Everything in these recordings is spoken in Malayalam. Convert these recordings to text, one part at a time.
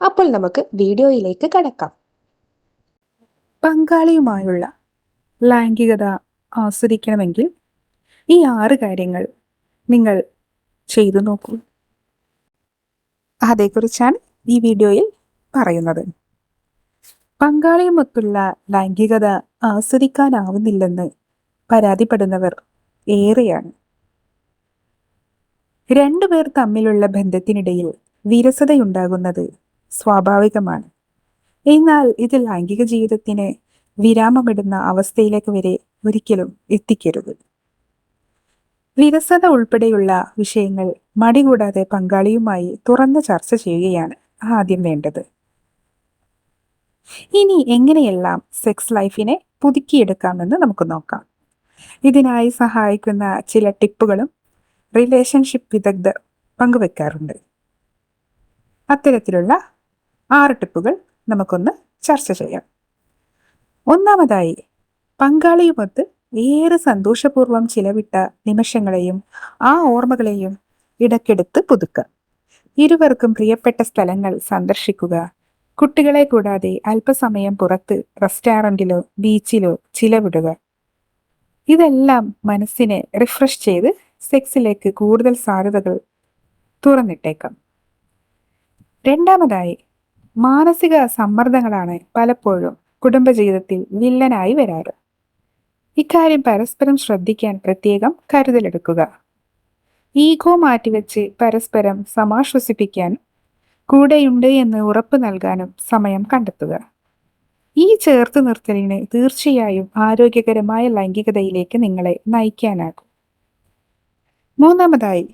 അപ്പോൾ നമുക്ക് വീഡിയോയിലേക്ക് കടക്കാം. പങ്കാളിയുമായുള്ള ലൈംഗികത ആസ്വദിക്കണമെങ്കിൽ ഈ ആറ് കാര്യങ്ങൾ നിങ്ങൾ ചെയ്തു നോക്കൂ. അതേക്കുറിച്ചാണ് ഈ വീഡിയോയിൽ പറയുന്നത്. പങ്കാളിയുമൊത്തുള്ള ലൈംഗികത ആസ്വദിക്കാനാവുന്നില്ലെന്ന് പരാതിപ്പെടുന്നവർ ഏറെയാണ്. രണ്ടുപേർ തമ്മിലുള്ള ബന്ധത്തിനിടയിൽ വിരസതയുണ്ടാകുന്നത് സ്വാഭാവികമാണ്. എന്നാൽ ഇത് ലൈംഗിക ജീവിതത്തിന് വിരാമമിടുന്ന അവസ്ഥയിലേക്ക് വരെ ഒരിക്കലും എത്തിക്കരുത്. വിരസത ഉൾപ്പെടെയുള്ള വിഷയങ്ങൾ മടികൂടാതെ പങ്കാളിയുമായി തുറന്ന് ചർച്ച ചെയ്യുകയാണ് ആദ്യം വേണ്ടത്. ഇനി എങ്ങനെയെല്ലാം സെക്സ് ലൈഫിനെ പുതുക്കിയെടുക്കാമെന്ന് നമുക്ക് നോക്കാം. ഇതിനായി സഹായിക്കുന്ന ചില ടിപ്പുകളും റിലേഷൻഷിപ്പ് വിദഗ്ധർ പങ്കുവെക്കാറുണ്ട്. അത്തരത്തിലുള്ള ആറ് ടിപ്പുകൾ നമുക്കൊന്ന് ചർച്ച ചെയ്യാം. ഒന്നാമതായി പങ്കാളിയുമൊത്ത് ഏറെ സന്തോഷപൂർവം ചിലവിട്ട നിമിഷങ്ങളെയും ആ ഓർമ്മകളെയും ഇടയ്ക്കെടുത്ത് പുതുക്കുക. ഇരുവർക്കും പ്രിയപ്പെട്ട സ്ഥലങ്ങൾ സന്ദർശിക്കുക. കുട്ടികളെ കൂടാതെ അല്പസമയം പുറത്ത് റെസ്റ്റോറന്റിലോ ബീച്ചിലോ ചിലവിടുക. ഇതെല്ലാം മനസ്സിനെ റിഫ്രഷ് ചെയ്ത് സെക്സിലേക്ക് കൂടുതൽ സാധ്യതകൾ തുറന്നിട്ടേക്കാം. രണ്ടാമതായി മാനസിക സമ്മർദ്ദങ്ങളാണ് പലപ്പോഴും കുടുംബജീവിതത്തിൽ വില്ലനായി വരാറ്. ഇക്കാര്യം പരസ്പരം ശ്രദ്ധിക്കാൻ പ്രത്യേകം കരുതലെടുക്കുക. ഈഗോ മാറ്റിവെച്ച് പരസ്പരം സമാശ്വസിപ്പിക്കാനും കൂടെയുണ്ട് എന്ന് ഉറപ്പ് നൽകാനും സമയം കണ്ടെത്തുക. ഈ ചേർത്ത് നിർത്തലിന് തീർച്ചയായും ആരോഗ്യകരമായ ലൈംഗികതയിലേക്ക് നിങ്ങളെ നയിക്കാനാകും. മൂന്നാമതായി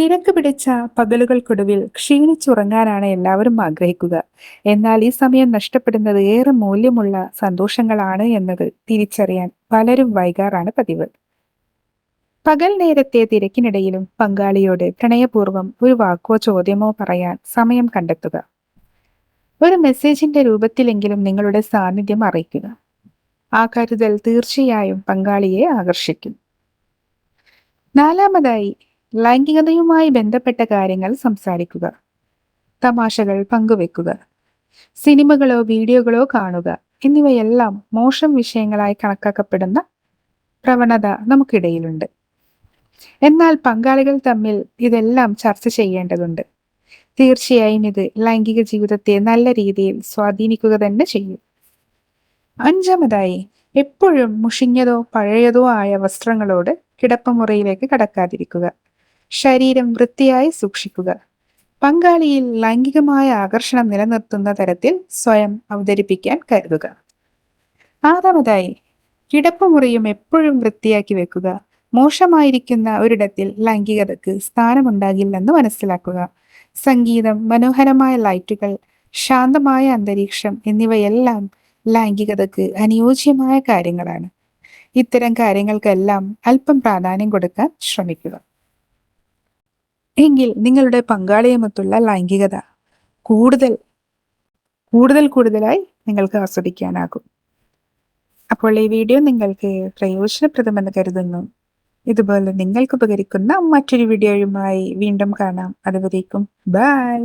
തിരക്ക് പിടിച്ച പകലുകൾക്കൊടുവിൽ ക്ഷീണിച്ചുറങ്ങാനാണ് എല്ലാവരും ആഗ്രഹിക്കുക. എന്നാൽ ഈ സമയം നഷ്ടപ്പെടുന്നത് ഏറെ മൂല്യമുള്ള സന്തോഷങ്ങളാണ് എന്നത് തിരിച്ചറിയാൻ പലരും വൈകാറാണ് പതിവ്. പകൽ നേരത്തെ തിരക്കിനിടയിലും പങ്കാളിയോട് പ്രണയപൂർവം ഒരു വാക്കോ ചോദ്യമോ പറയാൻ സമയം കണ്ടെത്തുക. ഒരു മെസ്സേജിന്റെ രൂപത്തിലെങ്കിലും നിങ്ങളുടെ സാന്നിധ്യം അറിയിക്കുക. ആ കരുതൽ തീർച്ചയായും പങ്കാളിയെ ആകർഷിക്കും. നാലാമതായി ലൈംഗികതയുമായി ബന്ധപ്പെട്ട കാര്യങ്ങൾ സംസാരിക്കുക. തമാശകൾ പങ്കുവെക്കുക. സിനിമകളോ വീഡിയോകളോ കാണുക. എന്നിവയെല്ലാം മോശം വിഷയങ്ങളായി കണക്കാക്കപ്പെടുന്ന പ്രവണത നമുക്കിടയിലുണ്ട്. എന്നാൽ പങ്കാളികൾ തമ്മിൽ ഇതെല്ലാം ചർച്ച ചെയ്യേണ്ടതുണ്ട്. തീർച്ചയായും ഇത് ലൈംഗിക ജീവിതത്തെ നല്ല രീതിയിൽ സ്വാധീനിക്കുക തന്നെ ചെയ്യും. അഞ്ചാമതായി എപ്പോഴും മുഷിഞ്ഞതോ പഴയതോ ആയ വസ്ത്രങ്ങളോട് കിടപ്പമുറയിലേക്ക് കടക്കാതിരിക്കുക. ശരീരം വൃത്തിയായി സൂക്ഷിക്കുക. പങ്കാളിയിൽ ലൈംഗികമായ ആകർഷണം നിലനിർത്തുന്ന തരത്തിൽ സ്വയം അവതരിപ്പിക്കാൻ കരുതുക. ആറാമതായി കിടപ്പുമുറിയും എപ്പോഴും വൃത്തിയാക്കി വെക്കുക. മോശമായിരിക്കുന്ന ഒരിടത്തിൽ ലൈംഗികതയ്ക്ക് സ്ഥാനമുണ്ടാകില്ലെന്ന് മനസ്സിലാക്കുക. സംഗീതം മനോഹരമായ ലൈറ്റുകൾ ശാന്തമായ അന്തരീക്ഷം എന്നിവയെല്ലാം ലൈംഗികതയ്ക്ക് അനുയോജ്യമായ കാര്യങ്ങളാണ്. ഇത്തരം കാര്യങ്ങൾക്കെല്ലാം അല്പം പ്രാധാന്യം കൊടുക്കാൻ ശ്രമിക്കുക. എങ്കിൽ നിങ്ങളുടെ പങ്കാളിയുമൊത്തുള്ള ലൈംഗികത കൂടുതൽ കൂടുതൽ കൂടുതലായി നിങ്ങൾക്ക് ആസ്വദിക്കാനാകും. അപ്പോൾ ഈ വീഡിയോ നിങ്ങൾക്ക് പ്രയോജനപ്രദമെന്ന് കരുതുന്നു. ഇതുപോലെ നിങ്ങൾക്ക് ഉപകരിക്കുന്ന മറ്റൊരു വീഡിയോയുമായി വീണ്ടും കാണാം. അതുവരേക്കും ബൈ!